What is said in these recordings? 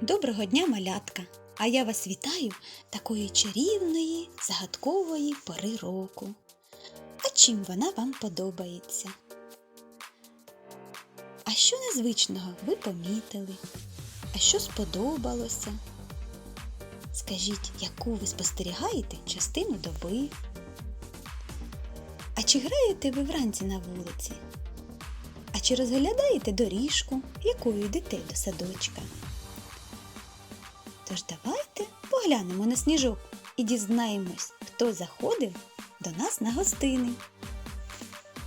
Доброго дня, малятка! А я вас вітаю такої чарівної, загадкової пори року. А чим вона вам подобається? А що незвичного ви помітили? А що сподобалося? Скажіть, яку ви спостерігаєте частину доби? А чи граєте ви вранці на вулиці? А чи розглядаєте доріжку, якою йдете до садочка? Тож давайте поглянемо на сніжок і дізнаємось, хто заходив до нас на гостини.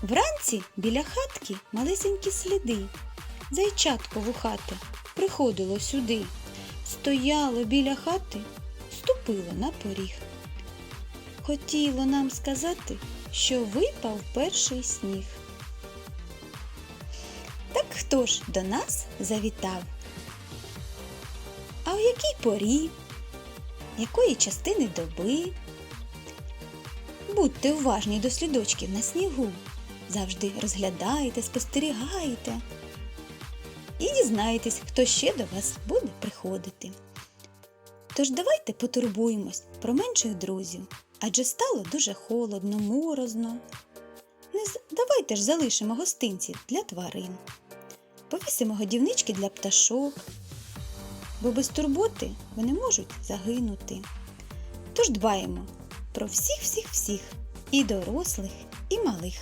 Вранці біля хатки малесенькі сліди. Зайчатко вухате приходило сюди, стояло біля хати, ступило на поріг. Хотіло нам сказати, що випав перший сніг. Так хто ж до нас завітав? Якій порі? Якої частини доби? Будьте уважні до слідочків на снігу. Завжди розглядайте, спостерігайте. І дізнаєтесь, хто ще до вас буде приходити. Тож давайте потурбуємось про менших друзів, адже стало дуже холодно, морозно. Не Давайте ж залишимо гостинці для тварин, повісимо годівнички для пташок, бо без турботи вони можуть загинути. Тож дбаємо про всіх всіх всіх і дорослих, і малих.